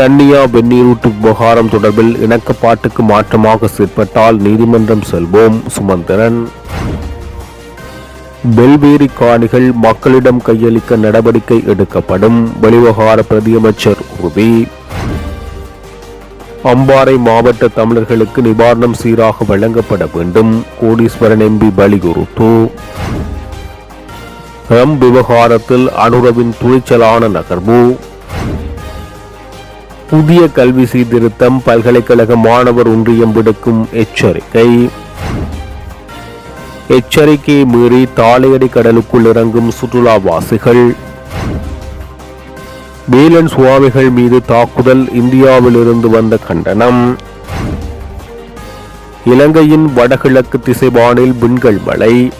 கன்னியா வெந்நீரூட்டு விவகாரம் தொடர்பில் இணக்கப்பாட்டுக்கு மாற்றமாக செயற்பட்டால் நீதிமன்றம் செல்வோம் சுமந்திரன். பெல்வேரி காணிகள் மக்களிடம் கையளிக்க நடவடிக்கை எடுக்கப்படும் வெளிவகார பிரதியமைச்சர் உறுதி. அம்பாறை மாவட்ட தமிழர்களுக்கு நிவாரணம் சீராக வழங்கப்பட வேண்டும் கோடீஸ்வரன் எம்பி வலியுறுத்து. ரம் விவகாரத்தில் அனுரவின் துணிச்சலான நகர்வு. புதிய கல்வி சீர்திருத்தம் பல்கலைக்கழக மாணவர் ஒன்றியம் விடுக்கும் எச்சரிக்கை. எச்சரிக்கையை மீறி தாளையடி கடலுக்குள் இறங்கும் சுற்றுலாவாசிகள். வேலன் சுவாமிகள் மீது தாக்குதல் இந்தியாவிலிருந்து வந்த கண்டனம். இலங்கையின் வடகிழக்கு திசைவானில் விண்கள் மழை.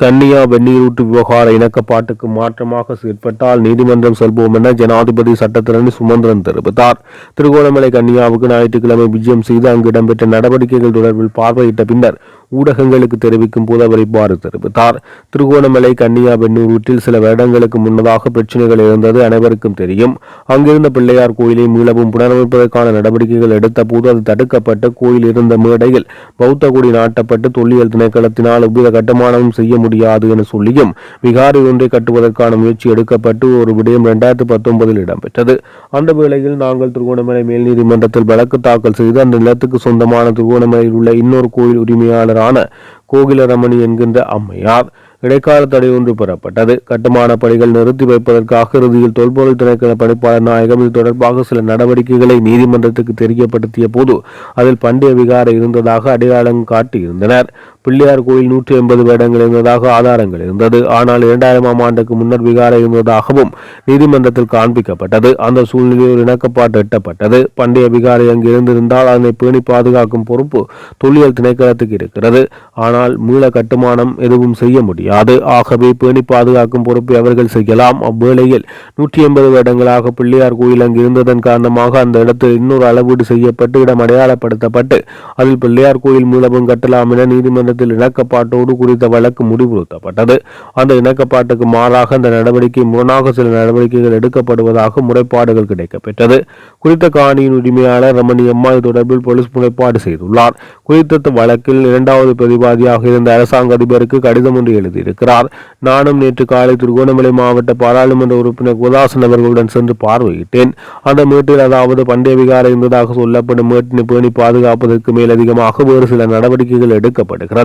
கன்னியா வெந்நீரூட்டு விவகார இணக்கப்பாட்டுக்கு மாற்றமாக செயற்பட்டால் நீதிமன்றம் செல்வோம் என ஜனாதிபதி சட்டத்திரணி சுமந்திரன் தெரிவித்தார். திருகோணமலை கன்னியாவுக்கு ஞாயிற்றுக்கிழமை விஜயம் செய்து அங்கு இடம்பெற்ற நடவடிக்கைகள் தொடர்பில் பார்வையிட்ட பின்னர் ஊடகங்களுக்கு தெரிவிக்கும் போது அவர் இவ்வாறு தெரிவித்தார். திருகோணமலை கன்னியா வெண்ணூரூட்டில் சில வருடங்களுக்கு முன்னதாக பிரச்சனைகள் இருந்தது அனைவருக்கும் தெரியும். அங்கிருந்த பிள்ளையார் கோயிலை மீளவும் புனரமைப்பதற்கான நடவடிக்கைகள் எடுத்த போது அது தடுக்கப்பட்டு கோயில் இருந்த மேடையில் பௌத்த கொடி நாட்டப்பட்டு தொல்லியல் திணைக்களத்தினால் எவ்வித கட்டுமானமும் செய்ய முடியாது என சொல்லியும் விகாரி ஒன்றை கட்டுவதற்கான முயற்சி எடுக்கப்பட்டு ஒரு விடயம் இரண்டாயிரத்தி பத்தொன்பதில் இடம்பெற்றது. அந்த வேளையில் நாங்கள் திருகோணமலை மேல் நீதிமன்றத்தில் வழக்கு தாக்கல் செய்து அந்த நிலத்துக்கு சொந்தமான திருகோணமலையில் உள்ள இன்னொரு கோயில் உரிமையாளர் உரிமையாளரான கோகிலரமணி என்கின்ற அம்மையார் இடைக்கால தடை ஒன்று பெறப்பட்டது. கட்டுமான பணிகள் நிறுத்தி வைப்பதற்காக இறுதியில் தொல்பொருள் திணைக்கள பணிப்பாளர் நாயகம் இது தொடர்பாக சில நடவடிக்கைகளை நீதிமன்றத்துக்கு தெரியப்படுத்திய போது அதில் பண்டைய விகாரம் இருந்ததாக அடையாளம் காட்டியிருந்தனர். பிள்ளையார் கோயில் நூற்றி எண்பது வேடங்கள் இருந்ததாக ஆதாரங்கள் இருந்தது. ஆனால் இரண்டாயிரமாம் ஆண்டுக்கு முன்னர் விகாரை இருந்ததாகவும் நீதிமன்றத்தில் காண்பிக்கப்பட்டது. அந்த சூழ்நிலையில் ஒரு இணக்கப்பாடு எட்டப்பட்டது. பண்டைய விகாரை அங்கு இருந்திருந்தால் அதனை பேணி பாதுகாக்கும் பொறுப்பு தொல்லியல் திணைக்களத்துக்கு இருக்கிறது. ஆனால் மீள கட்டுமானம் எதுவும் செய்ய முடியாது. ஆகவே பேணி பாதுகாக்கும் பொறுப்பை அவர்கள் செய்யலாம். அவ்வேளையில் நூற்றி எண்பது வருடங்களாக பிள்ளையார் கோயில் அங்கு இருந்ததன் காரணமாக அந்த இடத்தில் இன்னொரு அளவீடு செய்யப்பட்டு இடம் அடையாளப்படுத்தப்பட்டு அதில் பிள்ளையார் கோயில் மூலமும் கட்டலாம் என நீதிமன்ற நீதிமன்றத்தில் இணக்கப்பாட்டோடு குறித்த வழக்கு முடிவுறுத்தப்பட்டது. அந்த இணக்கப்பாட்டுக்கு மாறாக அந்த நடவடிக்கை முரணாக சில நடவடிக்கைகள் எடுக்கப்படுவதாக முறைப்பாடுகள் கிடைக்கப்பெற்றது. குறித்த காணியின் உரிமையாளர் ரமணி அம்மா இது தொடர்பில் போலீஸ் முறைப்பாடு செய்துள்ளார். குறித்த வழக்கில் இரண்டாவது பிரதிவாதியாக இருந்த அரசாங்க அதிபருக்கு கடிதம் ஒன்று எழுதியிருக்கிறார். நானும் நேற்று காலை திருகோணமலை மாவட்ட பாராளுமன்ற உறுப்பினர் குதாசன் அவர்களுடன் சென்று பார்வையிட்டேன். அந்த மேட்டில் அதாவது பண்டைய விகாரம் இருந்ததாக சொல்லப்படும் மேட்டினை பேணி பாதுகாப்பதற்கு மேலதிகமாக வேறு சில நடவடிக்கைகள் எடுக்கப்படுகிறது.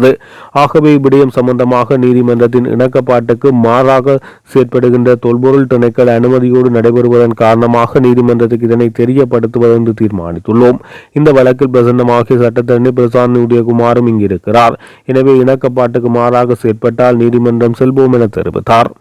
ஆகவே இவ்விடயம் சம்பந்தமாக நீதிமன்றத்தின் இணக்கப்பாட்டுக்கு மாறாக செயற்படுகின்ற தொல்பொருள் திணைக்கள் அனுமதியோடு நடைபெறுவதன் காரணமாக நீதிமன்றத்துக்கு இதனை தெரியப்படுத்துவதென்று தீர்மானித்துள்ளோம். இந்த வழக்கில் பிரசன்னமாகிய சட்டத்தரணி பிரசாந்த் உதயகுமாரும் இங்கு இருக்கிறார் எனவே இணக்கப்பாட்டுக்கு மாறாக செயற்பட்டால் நீதிமன்றம் செல்வோம் என தெரிவித்தார்.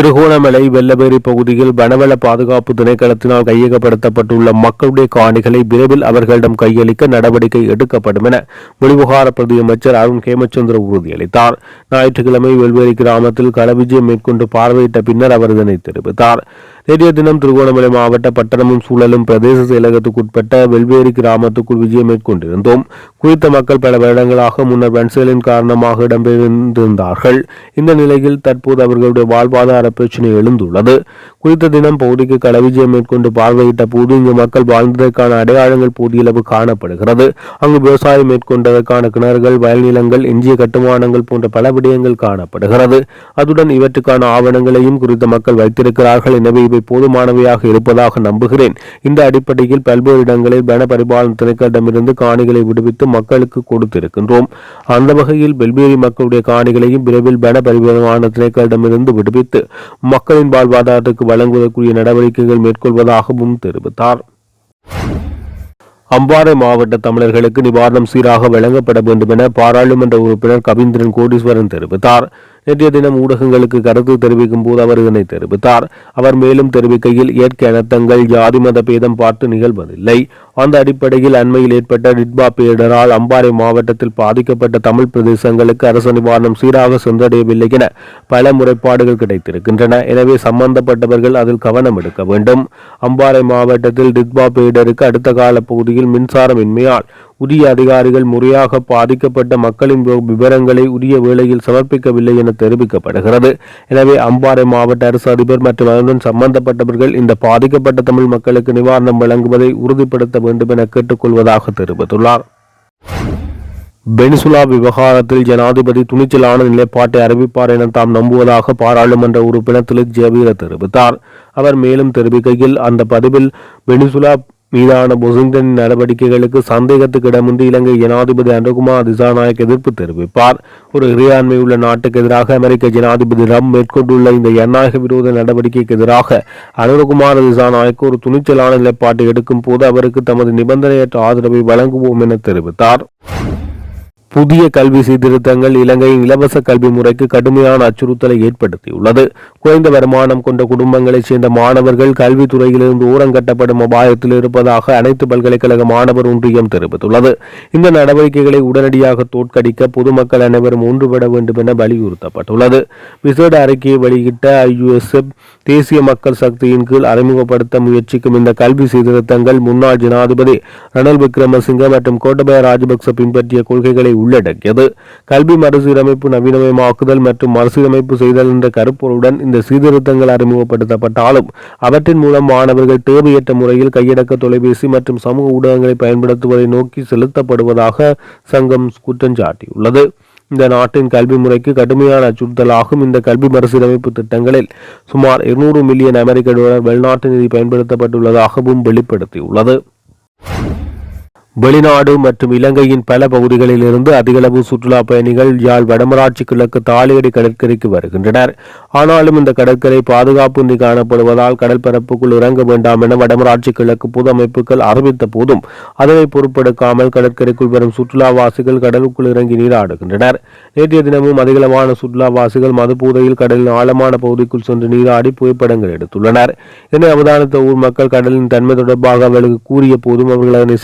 திருகோணமலை வெள்ளவேரி பகுதியில் வனவள பாதுகாப்பு திணைக்களத்தினால் கையகப்படுத்தப்பட்டுள்ள மக்களுடைய காணிகளை விரைவில் அவர்களிடம் கையளிக்க நடவடிக்கை எடுக்கப்படும் என வெளிவிவகார பிரதி அமைச்சர் அருண் ஹேமச்சந்திர உறுதியளித்தார். ஞாயிற்றுக்கிழமை வெள்வேரி கிராமத்தில் களவிஜயம் மேற்கொண்டு பார்வையிட்ட பின்னர் அவர் இதனை தெரிவித்தார். நேற்றைய தினம் திருகோணமலை மாவட்ட பட்டணமும் சூழலும் பிரதேச செயலகத்துக்குட்பட்ட வெல்வேரி கிராமத்துக்குள் விஜயம் மேற்கொண்டிருந்தோம். குறித்த மக்கள் பல வருடங்களாக முன்னர் வன்செயலின் காரணமாக இடம்பெயர்ந்திருந்தார்கள். இந்த நிலையில் தற்போது அவர்களுடைய வாழ்வாதார பிரச்சினை எழுந்துள்ளது. குறித்த தினம் பகுதிக்கு களவிஜயம் மேற்கொண்டு பார்வையிட்ட போது இங்கு மக்கள் வாழ்ந்ததற்கான அடையாளங்கள் போதியளவு காணப்படுகிறது. அங்கு விவசாயம் மேற்கொண்டதற்கான கிணறுகள் வயல் நிலங்கள் எஞ்சிய கட்டுமானங்கள் போன்ற பல விடயங்கள் காணப்படுகிறது. அதுடன் இவற்றுக்கான ஆவணங்களையும் குறித்த மக்கள் வைத்திருக்கிறார்கள். எனவே இவை போதுமானவையாக இருப்பதாக நம்புகிறேன். இந்த அடிப்படையில் பல்வேறு இடங்களில் வன பரிபாலன திணைக்களிடமிருந்து காணிகளை விடுவித்து மக்களுக்கு கொடுத்திருக்கின்றோம். அந்த வகையில் பெல்பேரி மக்களுடைய காணிகளையும் விரைவில் வன பரிபாலன திணைக்களிடமிருந்து விடுவித்து மக்களின் வாழ்வாதாரத்துக்கு வழங்குவதற்குரிய நடவடிக்கைகள் மேற்கொள்வதாகவும் தெரிவித்தார். அம்பாறை மாவட்ட தமிழர்களுக்கு நிவாரணம் சீராக வழங்கப்பட வேண்டும் என பாராளுமன்ற உறுப்பினர் கவீந்திரன் கோடீஸ்வரன் தெரிவித்தார். நேற்றைய தினம் ஊடகங்களுக்கு கருத்து தெரிவிக்கும் போது அவர் இதனை தெரிவித்தார். அவர் மேலும் தெரிவிக்கையில் இயற்கை அனர்த்தங்கள் ஜாதி மத பேதம் பார்த்து நிகழ்வதில்லை. அந்த அடிப்படையில் அண்மையில் ஏற்பட்ட டிட்பா பேரிடரால் அம்பாறை மாவட்டத்தில் பாதிக்கப்பட்ட தமிழ் பிரதேசங்களுக்கு அரசு நிவாரணம் சீராக சென்றடையவில்லை என பல முறைப்பாடுகள் கிடைத்திருக்கின்றன. எனவே சம்பந்தப்பட்டவர்கள் அதில் கவனம் எடுக்க வேண்டும். அம்பாறை மாவட்டத்தில் டிட்பா பேரிடருக்கு அடுத்த கால பகுதியில் மின்சாரமின்மையால் உரிய அதிகாரிகள் முறையாக பாதிக்கப்பட்ட மக்களின் விவரங்களை உரிய வேளையில் சமர்ப்பிக்கவில்லை என தெரிவிக்கப்படுகிறது. எனவே அம்பாறை மாவட்ட அரசு அதிபர் மற்றும் அதனுடன் சம்பந்தப்பட்டவர்கள் இந்த பாதிக்கப்பட்ட தமிழ் மக்களுக்கு நிவாரணம் வழங்குவதை உறுதிப்படுத்த வேண்டும் என கேட்டுக்கொள்வதாக தெரிவித்துள்ளார். பெனிசுலா விவகாரத்தில் ஜனாதிபதி துணிச்சலான நிலைப்பாட்டை அறிவிப்பார் என தாம் நம்புவதாக பாராளுமன்ற உறுப்பினர் திலிக் ஜெயவீர தெரிவித்தார். அவர் மேலும் தெரிவிக்கையில் அந்த பதிவில் வெனிசுலா மீதான பொசிங்டன் நடவடிக்கைகளுக்கு சந்தேகத்துக்கிடமின்றி இலங்கை ஜனாதிபதி அனுகுமார் திசாநாயக் எதிர்ப்பு தெரிவிப்பார். ஒரு இறையாண்மை உள்ள நாட்டுக்கு எதிராக அமெரிக்க ஜனாதிபதி ரம் மேற்கொண்டுள்ள இந்த ஜனநாயக விரோத நடவடிக்கைக்கு எதிராக அனுகுமார் திசாநாயக் ஒரு துணிச்சலான நிலைப்பாட்டை எடுக்கும் போது அவருக்கு தமது நிபந்தனையற்ற ஆதரவை வழங்குவோம் என தெரிவித்தார். புதிய கல்வி சீர்திருத்தங்கள் இலங்கையின் இலவச கல்வி முறைக்கு கடுமையான அச்சுறுத்தலை ஏற்படுத்தியுள்ளது. குறைந்த வருமானம் கொண்ட குடும்பங்களைச் சேர்ந்த மாணவர்கள் கல்வித்துறையிலிருந்து ஊரங்கட்டப்படும் அபாயத்தில் இருப்பதாக அனைத்து பல்கலைக்கழக மாணவர் ஒன்றியம் தெரிவித்துள்ளது. இந்த நடவடிக்கைகளை உடனடியாக தோற்கடிக்க பொதுமக்கள் அனைவரும் ஒன்றுபட வேண்டும் என வலியுறுத்தப்பட்டுள்ளது. விசேட அறிக்கையை வெளியிட்ட ஐயுஎஸ்எஃப் தேசிய மக்கள் சக்தியின் கீழ் அறிமுகப்படுத்த முயற்சிக்கும் இந்த கல்வி சீர்திருத்தங்கள் முன்னாள் ஜனாதிபதி ரணில் விக்ரமசிங்க மற்றும் கோட்டபய ராஜபக்ச பின்பற்றிய கொள்கைகளை உள்ளடக்கியது. கல்வி மறுசீரமைப்பு நவீனமயமாக்குதல் மற்றும் மறுசீரமைப்பு செய்தல் என்ற கருப்பொருளுடன் இந்த சீர்திருத்தங்கள் அறிமுகப்படுத்தப்பட்டாலும் அவற்றின் மூலம் மாணவர்கள் தேவையற்ற முறையில் கையடக்க தொலைபேசி மற்றும் சமூக ஊடகங்களை பயன்படுத்துவதை நோக்கி செலுத்தப்படுவதாக சங்கம் குற்றம் சாட்டியுள்ளது. இந்த நாட்டின் கல்வி முறைக்கு கடுமையான அச்சுறுத்தலாகும். இந்த கல்வி மறுசீரமைப்பு திட்டங்களில் சுமார் 200 மில்லியன் அமெரிக்க டாலர் வெளிநாட்டு நிதி பயன்படுத்தப்பட்டுள்ளதாகவும் வெளிப்படுத்தியுள்ளது. வெளிநாடு மற்றும் இலங்கையின் பல பகுதிகளில் இருந்து அதிகளவு சுற்றுலா பயணிகள் யாழ் வடமராட்சி கிழக்கு தாளியடி கடற்கரைக்கு வருகின்றனர். ஆனாலும் இந்த கடற்கரை பாதுகாப்பின்றி காணப்படுவதால் கடற்பரப்புக்குள் இறங்க வேண்டாம் என வடமராட்சி கிழக்கு பொது அமைப்புகள் அறிவித்த போதும் அதனை பொருட்படுத்தாமல் கடற்கரைக்குள் வரும் சுற்றுலாவாசிகள் கடலுக்குள் இறங்கி நீராடுகின்றனர். நேற்றைய தினமும் அதிகளவான சுற்றுலாவாசிகள் மதுபூதையில் கடலின் ஆழமான பகுதிக்குள் சென்று நீராடி புகைப்படங்கள் எடுத்துள்ளனர். இதனை அவதானித்த ஊர் மக்கள் கடலின் தன்மை தொடர்பாக அவர்களுக்கு கூறிய போதும் அவர்கள் அதனை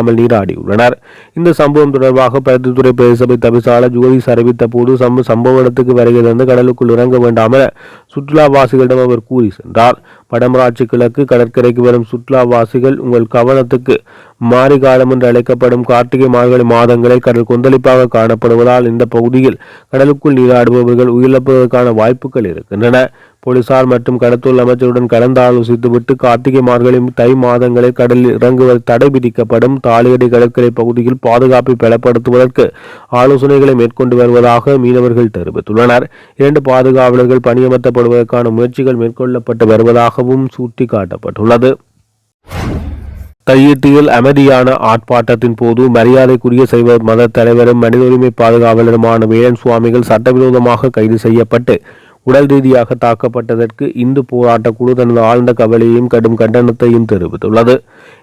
செவிமடுக்காமல் நீராடியுள்ளனர். இந்த சம்பவம் தொடர்பாக பருத்தித்துறை பேரசபை தவிசாளர் ஜோதிஸ் அறிவித்த போது சம்பவ இடத்துக்கு வருகை தந்து கடலுக்குள் இறங்க வேண்டாம் என சுற்றுலாவாசிகளிடம் அவர் கூறி சென்றார். வடமராட்சி கிழக்கு கடற்கரைக்கு வரும் சுற்றுலாவாசிகள் உங்கள் கவனத்துக்கு மாரிகாலம் என்று அழைக்கப்படும் கார்த்திகை மார்கழி மாதங்களில் கடல் கொந்தளிப்பாக காணப்படுவதால் இந்த பகுதியில் கடலுக்குள் நீராடுபவர்கள் உயிரிழப்பதற்கான வாய்ப்புகள் இருக்கின்றன. போலீசார் மற்றும் கடத்தொழில் அமைச்சருடன் கலந்து ஆலோசித்துவிட்டு கார்த்திகை மார்கழி தை மாதங்களில் கடலில் இறங்குவது தடை விதிக்கப்படும் தாலியடி கடற்கரை பகுதியில் பாதுகாப்பை பலப்படுத்துவதற்கு ஆலோசனைகளை மேற்கொண்டு வருவதாக மீனவர்கள் தெரிவித்துள்ளனர். இரண்டு பாதுகாவலர்கள் பணியமர்த்தப்படுவதற்கான முயற்சிகள் மேற்கொள்ளப்பட்டு வருவதாகவும் சுட்டிக்காட்டப்பட்டுள்ளது. கையீட்டியில் அமைதியான ஆர்ப்பாட்டத்தின் போது மரியாதைக்குரிய சைவ மத தலைவரும் மனித உரிமை பாதுகாவலருமான வேலன் சுவாமிகள் சட்டவிரோதமாக கைது செய்யப்பட்டு உடல் ரீதியாக தாக்கப்பட்டதற்கு இந்து போராட்ட குழு தனது ஆழ்ந்த கவலையையும் கடும் கண்டனத்தையும் தெரிவித்துள்ளது.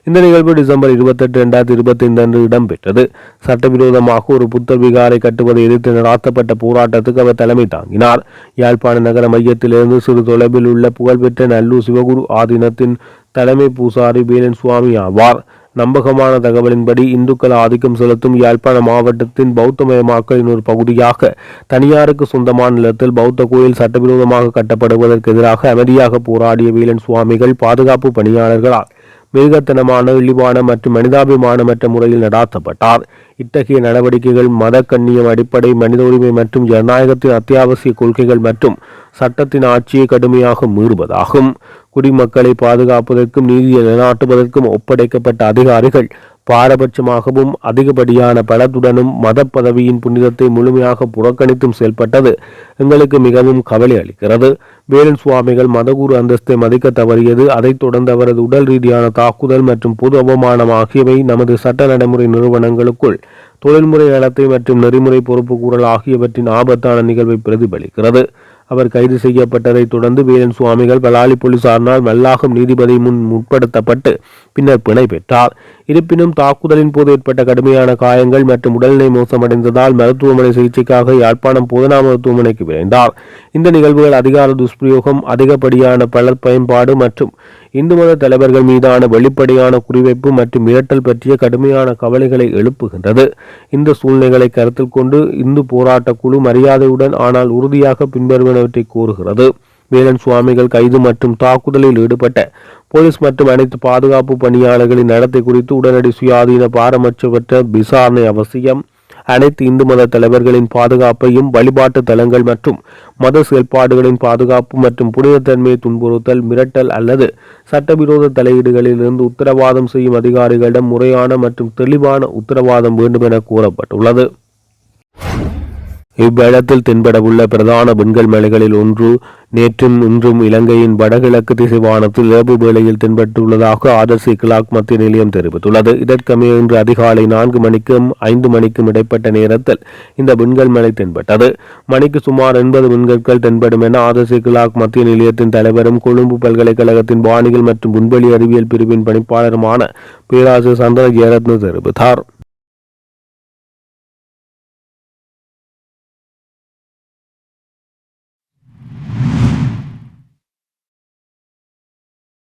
இந்த நிகழ்வு டிசம்பர் இருபத்தெட்டு இரண்டாயிரத்தி இருபத்தைந்து அன்று இடம்பெற்றது. சட்டவிரோதமாக ஒரு புத்தர் விகாரை கட்டுவதை எதிர்த்து நடாத்தப்பட்ட போராட்டத்துக்கு அவர் தலைமை தாங்கினார். யாழ்ப்பாண நகர மையத்திலிருந்து சிறு தொலைவில் உள்ள புகழ்பெற்ற நல்லூர் சிவகுரு ஆதீனத்தின் தலைமை பூசாரி வேலன் சுவாமி ஆவார். நம்பகமான தகவலின்படி இந்துக்கள் ஆதிக்கம் செலுத்தும் யாழ்ப்பாண மாவட்டத்தின் பௌத்தமயமாக்கலின் ஒரு பகுதியாக தனியாருக்கு சொந்தமான நிலத்தில் பௌத்த கோயில் சட்டவிரோதமாக கட்டப்படுவதற்கு எதிராக அமைதியாக போராடிய வீலன் சுவாமிகள் பாதுகாப்பு பணியாளர்களால் மிருகத்தனமான இழிவான மற்றும் மனிதாபிமானமற்ற முறையில் நடாத்தப்பட்டார். இத்தகைய நடவடிக்கைகள் மத கண்ணியம் அடிப்படை மனித உரிமை மற்றும் ஜனநாயகத்தின் அத்தியாவசிய கொள்கைகள் மற்றும் சட்டத்தின் ஆட்சியை கடுமையாக மீறுவதாகும். குடிமக்களை பாதுகாப்பதற்கும் நீதியை நிலைநாட்டுவதற்கும் ஒப்படைக்கப்பட்ட அதிகாரிகள் பாரபட்சமாகவும் அதிகப்படியான பலத்துடனும் மத பதவியின் புனிதத்தை முழுமையாக புறக்கணித்தும் செயல்பட்டது. எங்களுக்கு மிகவும் கவலை அளிக்கிறது. வேலன் சுவாமிகள் மதகுரு அந்தஸ்தை மதிக்க தவறியது அதைத் தொடர்ந்து அவரது உடல் ரீதியான தாக்குதல் மற்றும் பொது அவமானம் ஆகியவை நமது சட்ட நடைமுறை நிறுவனங்களுக்குள் தொழில்முறை அளத்தை மற்றும் நெறிமுறை பொறுப்பு கூறல் ஆகியவற்றின் ஆபத்தான நிகழ்வை பிரதிபலிக்கிறது. அவர் கைது செய்யப்பட்டதைத் தொடர்ந்து வீரன் சுவாமிகள் பலாலி போலீசாரினால் மல்லாகம் நீதிபதி முன் முற்படுத்தப்பட்டு பின்னர் பிணை பெற்றார். இருப்பினும் தாக்குதலின் போது ஏற்பட்ட கடுமையான காயங்கள் மற்றும் உடல்நிலை மோசமடைந்ததால் மருத்துவமனை சிகிச்சைக்காக யாழ்ப்பாணம் போதனா மருத்துவமனைக்கு விரைந்தார். இந்த நிகழ்வுகள் அதிகார துஷ்பிரயோகம் அதிகப்படியான பலர் பயன்பாடு மற்றும் இந்து மத தலைவர்கள் மீதான வெளிப்படையான குறிவைப்பு மற்றும் மிரட்டல் பற்றிய கடுமையான கவலைகளை எழுப்புகின்றது. இந்த சூழ்நிலைகளை கருத்தில் கொண்டு இந்து போராட்ட குழு மரியாதையுடன் ஆனால் உறுதியாக பின்வருவனவற்றை கோருகிறது. வேலன் சுவாமிகள் கைது மற்றும் தாக்குதலில் ஈடுபட்ட போலீஸ் மற்றும் அனைத்து பாதுகாப்பு பணியாளர்களின் நடத்தை குறித்து உடனடி சுயாதீன பாரபட்சமற்ற விசாரணை அவசியம். அனைத்து இந்து மத தலைவர்களின் பாதுகாப்பையும் வழிபாட்டு தலங்கள் மற்றும் மத செயல்பாடுகளின் பாதுகாப்பு மற்றும் புனிதத்தன்மையை துன்புறுத்தல் மிரட்டல் அல்லது சட்டவிரோத தலையீடுகளிலிருந்து உத்தரவாதம் செய்யும் அதிகாரிகளிடம் முறையான மற்றும் தெளிவான உத்தரவாதம் வேண்டும் என கூறப்பட்டுள்ளது. இவ்வேளத்தில் தென்படவுள்ள பிரதான விண்கல் மலைகளில் ஒன்று நேற்றும் இன்றும் இலங்கையின் வடகிழக்கு திசைவானத்தில் இரவு வேளையில் தென்பட்டுள்ளதாக ஆதர்சி கிளாக் மத்திய நிலையம் தெரிவித்துள்ளது. இதற்கமே இன்று அதிகாலை நான்கு மணிக்கும் ஐந்து மணிக்கும் இடைப்பட்ட நேரத்தில் இந்த விண்கல் மலை தென்பட்டது. மணிக்கு சுமார் எண்பது விண்கற்கள் தென்படும் என ஆதர்சி கிளாக் மத்திய நிலையத்தின் தலைவரும் கொழும்பு பல்கலைக்கழகத்தின் வானிகள் மற்றும் விண்வெளி அறிவியல் பிரிவின் பணிப்பாளருமான பேராசிரியர் சந்திர ஜெயரத்ன தெரிவித்தார்.